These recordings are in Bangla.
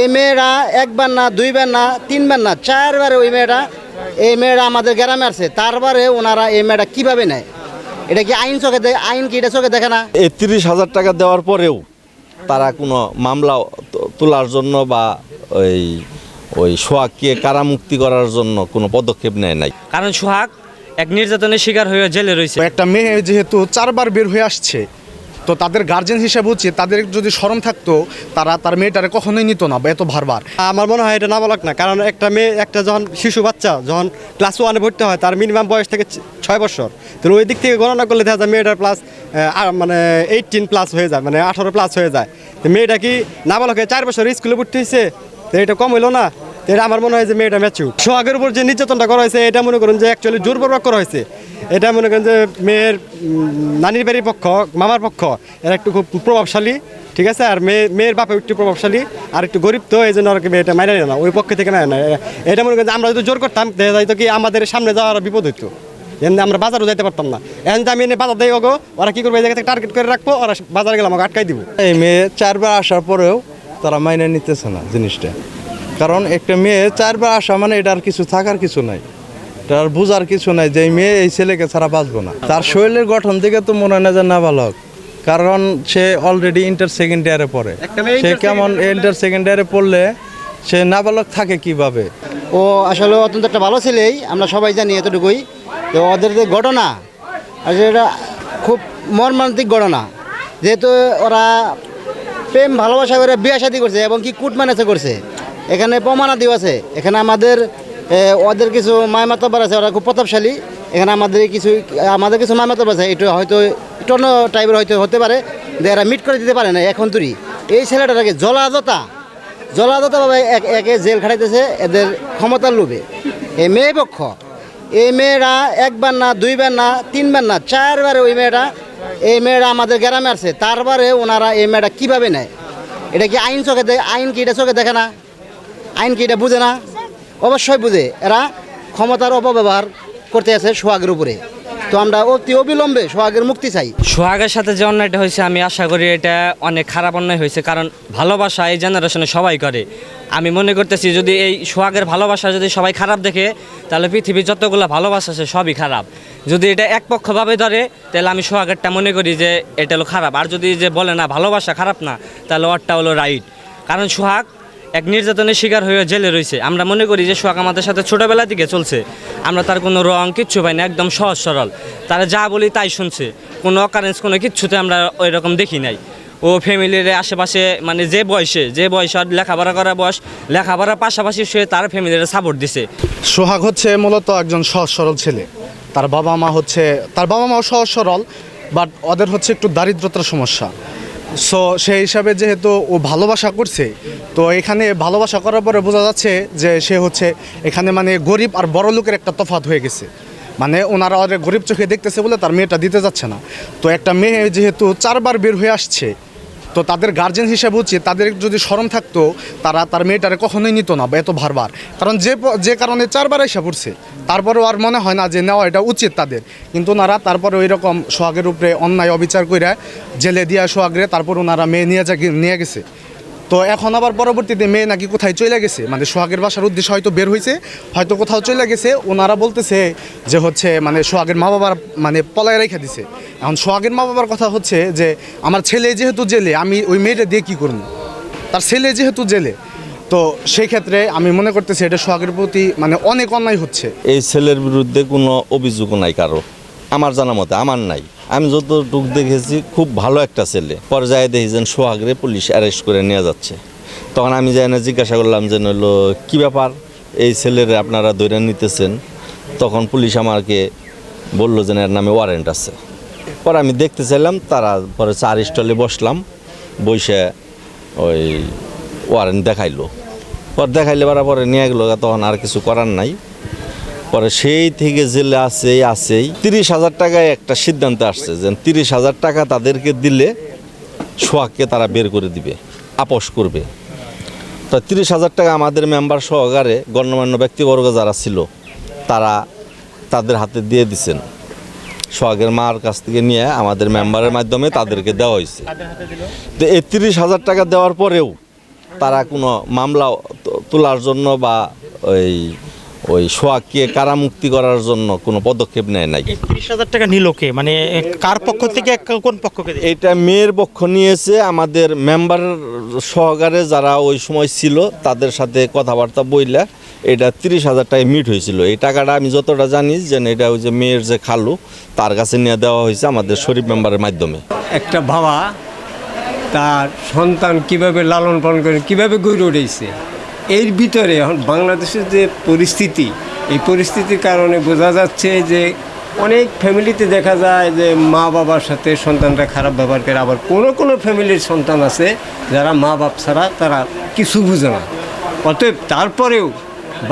এই মেয়েরা একবার না দুইবার না তিনবার না চারবার ওই মেয়েটা এই মেয়েরা আমাদের গ্রামে আসছে। তারপরে ওনারা এই মেয়েটা কীভাবে নেয়? এটা কি আইন চোখে আইন কি এটা চোখে দেখে না? এই তিরিশ হাজার টাকা দেওয়ার পরেও তারা কোনো মামলা তোলার জন্য বা ওই ওই সোহাগকে কারামুক্তি করার জন্য কোনো পদক্ষেপ নেয় নাই। কারণ সোহাগ এক নির্যাতনের শিকার হয়ে জেলে রয়েছে। একটা মেয়ে যেহেতু চারবার বের হয়ে আসছে তো তাদের গার্জেন হিসেবে উচিত তাদের যদি শরম থাকতো, তারা তার মেয়েটারে কখনোই নিত না এত বারবার। আমার মনে হয় এটা নাবালক না, কারণ একটা মেয়ে, একটা যখন শিশু বাচ্চা, যখন ক্লাস ওয়ানে ভর্তি হয়, তার মিনিমাম বয়স থেকে ছয় বছর। তো ওই দিক থেকে গণনা করলে দেখা যায় মেয়েটার প্লাস মানে এইটিন প্লাস হয়ে যায় মানে আঠারো প্লাস হয়ে যায়। মেয়েটা কি নাবালক হয়ে চার বছর স্কুলে ভর্তি হয়েছে? তো এটা কম হইল না। এটা আমার মনে হয় যে মেয়েটা ম্যাচিউর সোহাগের উপর যে নির্যাতনটা করা হয়েছে, এটা মনে করেন যে অ্যাকচুয়ালি জোরপূর্বক করা হয়েছে। এটা মনে করেন যে মেয়ের নানির বাড়ির পক্ষ, মামার পক্ষ, এরা একটু খুব প্রভাবশালী, ঠিক আছে? আর মেয়ে, মেয়ের বাপে একটু প্রভাবশালী, আর একটু গরিব তো এই জন্য আর কি মেয়েটা মাইনে না, ওই পক্ষে থেকে নেয় না। এটা মনে করেন যে আমরা যদি জোর করতাম, দেখা যাইতো কি আমাদের সামনে যাওয়ার বিপদ হইতো। এমনি আমরা বাজারও যাইতে পারতাম না। এখন আমি এনে বাজার দেই, ওগো, ওরা কী করবে? এই জায়গা থেকে টার্গেট করে রাখব, ওরা বাজারে গেলে আমাকে আটকাই দিব। এই মেয়ে চারবার আসার পরেও তারা মাইনে নিতেছে না জিনিসটা। কারণ একটা মেয়ে চারবার আসা মানে এটা আর কিছু থাকার কিছু নাই। এটা আর বোঝার কিছু নাই যে এই মেয়ে এই ছেলেকে ছাড়া বাঁচবো না। তার শরীরের গঠন থেকে তো মনে হয় না যে নাবালক কারণ সে অলরেডি ইন্টার সেকেন্ড ইয়ারে পড়ে। সে কেমন ইন্টার সেকেন্ড ইয়ারে পড়লে সে নাবালক থাকে কীভাবে? ও আসলে অত্যন্ত একটা ভালো ছেলেই আমরা সবাই জানি এতটুকুই। তো ওদের যে ঘটনা আর এটা খুব মর্মান্তিক ঘটনা। যেহেতু ওরা প্রেম ভালোবাসা করে বিয়ে শাদি করছে এবং কি কুট ম্যানেজে করছে। এখানে প্রমাণাদিও আছে। এখানে আমাদের ওদের কিছু মায়মাতবার আছে, ওরা খুব প্রতাপশালী। এখানে আমাদের কিছু আমাদের কিছু মায়মাতবার আছে, একটু হয়তো একটু অন্য টাইপের হয়তো হতে পারে, যে এরা মিট করে দিতে পারে না, এখন তুরি এই ছেলেটাকে জলাজতা জলাদতভাবে এক, একে জেল খাটাইতেছে, এদের ক্ষমতার লোভে। এই মেয়ে পক্ষ। এই মেয়েরা একবার না, দুইবার না, তিনবার না, চারবার ওই মেয়েটা, এই মেয়েরা আমাদের গ্রামে আসছে তারপরে ওনারা এই মেয়েটা কীভাবে নেয়? এটা কি আইন চোখে আইন কি এটা চোখে দেখে না? আইন কি এটা বুঝে না? অবশ্যই বুঝে। এরা ক্ষমতার অপব্যবহার করতে আছে সোহাগের উপরে। তো আমরা অতি অবিলম্বে সোহাগের মুক্তি চাই। সোহাগের সাথে যে অন্যায়টা হয়েছে, আমি আশা করি এটা অনেক খারাপ অন্যায় হয়েছে, কারণ ভালোবাসা এই জেনারেশনে সবাই করে। আমি মনে করতেছি, যদি এই সোহাগের ভালোবাসা যদি সবাই খারাপ দেখে, তাহলে পৃথিবীর যতগুলো ভালোবাসা আছে, সবই খারাপ। যদি এটা একপক্ষভাবে ধরে, তাহলে আমি সোহাগেরটা মনে করি যে এটা হলো খারাপ। আর যদি যে বলে না, ভালোবাসা খারাপ না, তাহলে ওরটা হলো রাইট কারণ সোহাগ এক নির্যাতনের শিকার হয়ে জেলে রয়েছে। আমরা মনে করি যে সোহাগ আমাদের সাথে ছোটোবেলা থেকে চলছে। আমরা তার কোনো রং কিচ্ছু পাই না, একদম সহজ সরল। তারা যা বলি তাই শুনছে। কোনো অকারেন্স কোনো কিচ্ছুতে আমরা ওই রকম দেখি নাই। ও ফ্যামিলির আশেপাশে মানে যে বয়সে যে বয়সে আর লেখাপড়া করা বয়স, লেখাপড়ার পাশাপাশি সে তার ফ্যামিলির সাপোর্ট দিছে। সোহাগ হচ্ছে মূলত একজন সহজ সরল ছেলে। তার বাবা মা হচ্ছে, তার বাবা মাও সহজ সরল বাট ওদের হচ্ছে একটু দারিদ্রতার সমস্যা। সো সেই হিসাবে যেহেতু ও ভালোবাসা করছে, তো এখানে ভালোবাসা করার পরে বোঝা যাচ্ছে যে সে হচ্ছে এখানে মানে গরিব আর বড় লোকের একটা তফাত হয়ে গেছে। মানে ওনারা ওদের গরিব চোখে দেখতেছে বলে তার মেয়েটা দিতে যাচ্ছে না। তো একটা মেয়ে যেহেতু চারবার বের হয়ে আসছে তো তাদের গার্জেন হিসাবে হচ্ছে তাদের যদি স্মরণ থাকতো, তারা তার মেয়েটারে কখনোই নিত না বা এত বারবার। কারণ যে যে কারণে চারবার এসে পড়ছে, তারপরেও আর মনে হয় না যে নেওয়া এটা উচিত তাদের। কিন্তু ওনারা তারপরে ওই রকম সোহাগের উপরে অন্যায় অবিচার করে জেলে দিয়া সোহাগরে তারপর ওনারা মেয়ে নিয়ে যা নিয়ে গেছে। তো এখন আবার পরবর্তীতে মেয়ে নাকি কোথায় চলে গেছে? মানে সোহাগের বাসার উদ্দেশ্যে হয়তো বের হয়েছে, হয়তো কোথাও চলে গেছে। ওনারা বলতেছে যে হচ্ছে মানে সোহাগের মা বাবার মানে পলায় রেখে দিছে। এখন সোহাগের মা বাবার কথা হচ্ছে যে, আমার ছেলে যেহেতু জেলে, আমি ওই মেয়েটা দিয়ে কী করব? তার ছেলে যেহেতু জেলে, তো সেই ক্ষেত্রে আমি মনে করতেছি এটা সোহাগের প্রতি মানে অনেক অন্যায় হচ্ছে। এই ছেলের বিরুদ্ধে কোনো অভিযোগ নাই কারও। আমার জানা মতে, আমার নাই। আমি যতটুক দেখেছি, খুব ভালো একটা ছেলে। পর্যায়ে দেখেছেন সোহাগরে পুলিশ অ্যারেস্ট করে নিয়ে যাচ্ছে। তখন আমি যাই না জিজ্ঞাসা করলাম যে নইলো কী ব্যাপার? এই ছেলের আপনারা ধরে নিতেছেন? তখন পুলিশ আমাকে বলল যে এর নামে ওয়ারেন্ট আছে। পরে আমি দেখতে চাইলাম, তারা পরে চার স্টলে বসলাম বসে ওই ওয়ারেন্ট দেখাইলো। পর দেখাইলে পারা পরে নিয়ে গেলো, তখন আর কিছু করার নাই। পরে সেই থেকে জেলে আছেই আছেই। তিরিশ হাজার টাকায় একটা সিদ্ধান্ত আসছে যে তিরিশ হাজার টাকা তাদেরকে দিলে সোহাগকে তারা বের করে দিবে আপোষ করবে। তো তিরিশ হাজার টাকা আমাদের মেম্বার সহকারে গণ্যমান্য ব্যক্তিবর্গ যারা ছিল তারা তাদের হাতে দিয়ে দিছেন। সোহাগের মার কাছ থেকে নিয়ে আমাদের মেম্বারের মাধ্যমে তাদেরকে দেওয়া হয়েছে। তো এই তিরিশ হাজার টাকা দেওয়ার পরেও তারা কোনো মামলা তোলার জন্য বা ওই ওই সোহাগকে কারামুক্তি করার জন্য কোনো পদক্ষেপ নেয় নাই। তিরিশ হাজার টাকা নিল কে? মানে কার পক্ষ থেকে কোন পক্ষকে? এটা মেয়ের পক্ষ নিয়েছে আমাদের মেম্বার সহকারে যারা ওই সময় ছিল তাদের সাথে কথাবার্তা বইলা এটা তিরিশ হাজার টাকায় মিট হয়েছিল। এই টাকাটা আমি যতটা জানি যে এটা ওই যে মেয়ের যে খালু তার কাছে নিয়ে দেওয়া হয়েছে আমাদের শরীফ মেম্বারের মাধ্যমে। একটা বাবা তার সন্তান কীভাবে লালন পালন করে কীভাবে গড়ে উঠেছে? এর ভিতরে এখন বাংলাদেশের যে পরিস্থিতি, এই পরিস্থিতির কারণে বোঝা যাচ্ছে যে অনেক ফ্যামিলিতে দেখা যায় যে মা বাবার সাথে সন্তানরা খারাপ ব্যবহার করে, আবার কোনো কোনো ফ্যামিলির সন্তান আছে যারা মা বাপ ছাড়া তারা কিছু বুঝে না। অতএব তারপরেও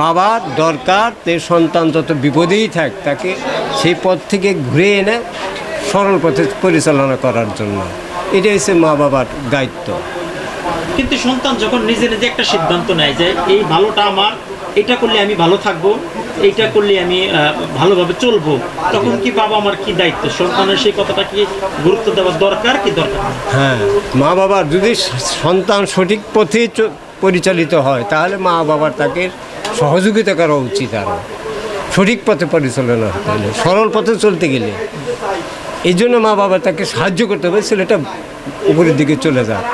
বাবার দরকার, যে সন্তান যত বিপদেই থাক তাকে সেই পথ থেকে ঘুরে এনে সরল পথে পরিচালনা করার জন্য। এটাই হচ্ছে মা বাবার দায়িত্ব। কিন্তু সন্তান যখন নিজে নিজে একটা সিদ্ধান্ত নেয় যে এই ভালোটা আমার, এটা করলে আমি ভালো থাকব, এইটা করলে আমি ভালোভাবে চলবো, তখন কি বাবা আমার কি দায়িত্ব? সন্তানের সেই কথাটা কি গুরুত্ব দেওয়ার দরকার কি দরকার হ্যাঁ মা বাবার যদি সন্তান সঠিক পথে পরিচালিত হয়, তাহলে মা বাবার তাকে সহযোগিতা করা উচিত আরও সঠিক পথে পরিচালনা হতে হলে, সরল পথে চলতে গেলে। এই জন্য মা বাবা তাকে সাহায্য করতে হবে, ছেলেটা উপরের দিকে চলে যায়